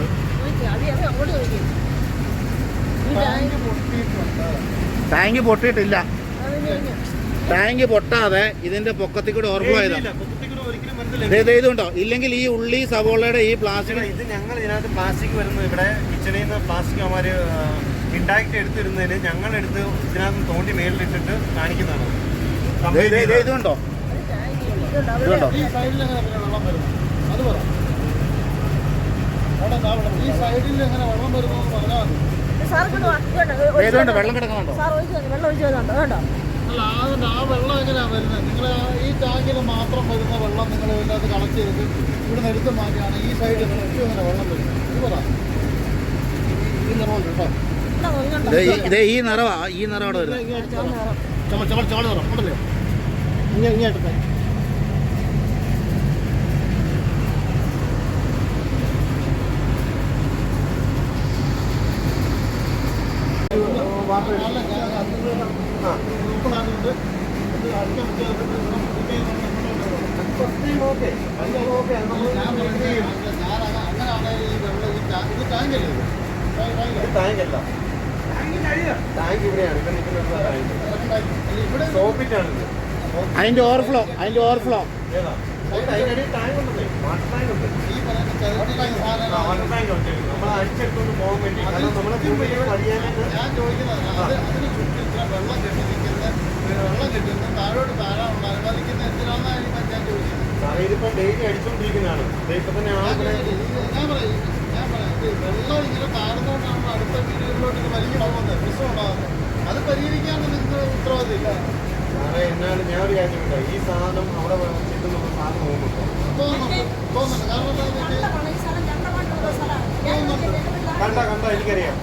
ഉണ്ട്. Tank പൊട്ടിയിട്ടില്ല. Tank പൊട്ടാതെ ഇതിന്റെ പൊക്കത്തിൽ കൂടെ ഓർമ്മ ഇതുണ്ടോ? ഇല്ലെങ്കിൽ ഈ ഉള്ളി സവോളയുടെ ഈ പ്ലാസ്റ്റിക് ഇത് ഞങ്ങൾ ഇതിനകത്ത് പ്ലാസ്റ്റിക് വരുന്നത് ഇവിടെ കിച്ചണിൽ നിന്ന് പ്ലാസ്റ്റിക് അവർ ഇണ്ടാക്ട് എടുത്തിരുന്നതിന് ഞങ്ങൾ എടുത്ത് ഇതിനകത്ത് തോണ്ടി മേളിലിട്ടിട്ട് കാണിക്കുന്നതാണ്. ഇതുണ്ടോ? ഇതുണ്ടോ. ഈ സൈഡിൽ എങ്ങനെ വെള്ളം വരുന്നത് അവിടെ ഈ സൈഡിൽ എങ്ങനെ വെള്ളം പറഞ്ഞാൽ മതി കിടക്കുന്നുണ്ടോ അല്ല ആ വെള്ളം എങ്ങനെയാണ് വരുന്നത് നിങ്ങൾ ഈ ടാങ്കിൽ മാത്രം വരുന്ന വെള്ളം നിങ്ങൾ ഇതിനകത്ത് കളക്ട് ചെയ്തിട്ട് ഇവിടെ നിന്ന് എടുത്ത് മാറ്റിയാണ് ഈ സൈഡിൽ എങ്ങനെ വെള്ളം വരുന്നത് ഇത് പറ ഈ നിറമുണ്ട് കേട്ടോ നിറവാ ഈ നിറവാണ് വരുന്നത് ചുമ ചുമ ചമ നിറം ഉണ്ടല്ലേ ഇങ്ങനെ ഇങ്ങനെ അല്ല ഞാൻ അത് ഉൾക്കൊള്ളാനുണ്ട് ഇത് അടിക്കാൻ ഓക്കെ ഓക്കെ ഞാൻ പറഞ്ഞത് ഞാൻ അങ്ങനെയാണ് ഈ വെള്ളം ഈ ടാ- ഇത് ടാങ്കല്ലേ? ടാങ്ക്? ടാങ്ക് അല്ല ടാങ്ക് ഇവിടെയാണ് ഇവിടെ നിൽക്കുന്ന ടാങ്ക് ഇവിടെ സോപ്പിറ്റാണിത് അതിന്റെ ഓവർഫ്ലോ അതിന്റെ ഓവർഫ്ലോ ഏതാ അതിനടിയിൽ ടാങ്ക് ഉണ്ട് വാട്ടർ ടാങ്ക് ഉണ്ട് ഈ പറയുന്ന ഞാൻ ചോദിക്കുന്നത് അത് അതിന് ചുറ്റും ഇത്ര വെള്ളം കെട്ടി നിൽക്കുന്ന വെള്ളം കെട്ടുന്ന താഴോട്ട് താഴാനുള്ള അനുവദിക്കുന്ന എന്തിനാണെന്നാണ് ഞാൻ ചോദിക്കുന്നത്? ഇതിപ്പം ഡെയിലി അടിച്ചോണ്ടിരിക്കുന്നതാണ്. ദേ ഇപ്പൊ തന്നെ ഞാൻ പറയും ഞാൻ പറയാം ഇത് വെള്ളം ഇങ്ങനെ താഴ്ന്നുകൊണ്ടാണ് അടുത്ത വീടുകളിലോട്ട് ഇത് വലിയ പോകുന്നത് അത് പരിഹരിക്കാൻ നിങ്ങൾക്ക് ഉത്തരവാദിത്തമില്ല സാറേ എന്നാലും ഞാൻ ഒരു കാര്യം പറയാം ഈ സാധനം അവിടെ ചെല്ലുന്ന സാധനം പോകുന്നുണ്ടോ? തോന്നുന്നുണ്ട് തോന്നുന്നുണ്ട് കാരണം എന്താണെന്ന് വെച്ചാൽ കണ്ട കണ്ട എനിക്കറിയാം.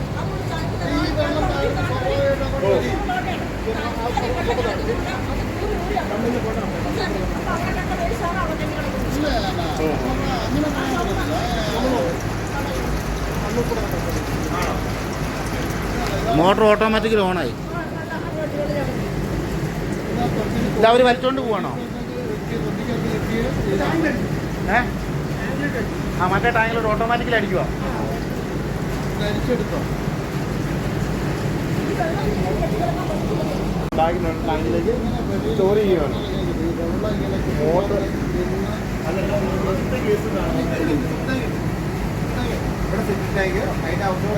മോട്ടർ ഓട്ടോമാറ്റിക്കലി ഓണായി ഇത് അവർ വലിച്ചോണ്ട് പോവാണോ? ആ മറ്റേ ടാങ്കിലോട്ട് ഓട്ടോമാറ്റിക്കലി അടിക്കുവാ ധരിച്ചെടുത്തോ ടാങ്കിലേക്ക് സ്റ്റോർ ചെയ്യുകയാണ് മോട്ടർ. ഇവിടെ സെറ്റ് ടാങ്ക് ഔട്ട്ഡോർ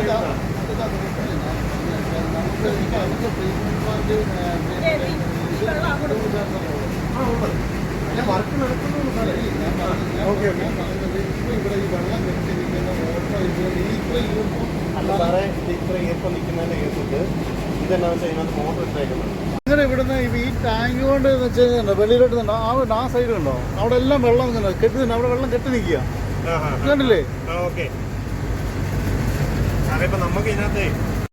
ഞാൻ വർക്ക് നടക്കുന്നു സാറേ ഓക്കെ ഓക്കെ. ഇവിടെ ഈ വെള്ളം കെട്ടിരിക്കുന്ന ഓട്ടോ ഇവിടെ യൂണിഫോം അല്ല സാറേ ഇത് ഇത്ര ഈർപ്പം നിൽക്കുന്നതിന്റെ കേസുണ്ട് ഇതെന്താണെന്ന് വെച്ചാൽ ഇതിനകത്ത് മോട്ടർ ഇട്ടേക്കുന്നത് അങ്ങനെ ഇവിടുന്ന് ഈ ടാങ്ക് കൊണ്ട് എന്ന് വെച്ച് കഴിഞ്ഞാൽ വെളിയിലോട്ട് തന്നെ ആ ആ സൈഡ് ഉണ്ടോ അവിടെ എല്ലാം വെള്ളം ഇങ്ങനെ കെട്ടി തന്നെ അവിടെ വെള്ളം കെട്ടി നിൽക്കുക. കണ്ടില്ലേ? ഓക്കെ. സാറേ ഇപ്പൊ നമുക്ക് ഇതിനകത്ത്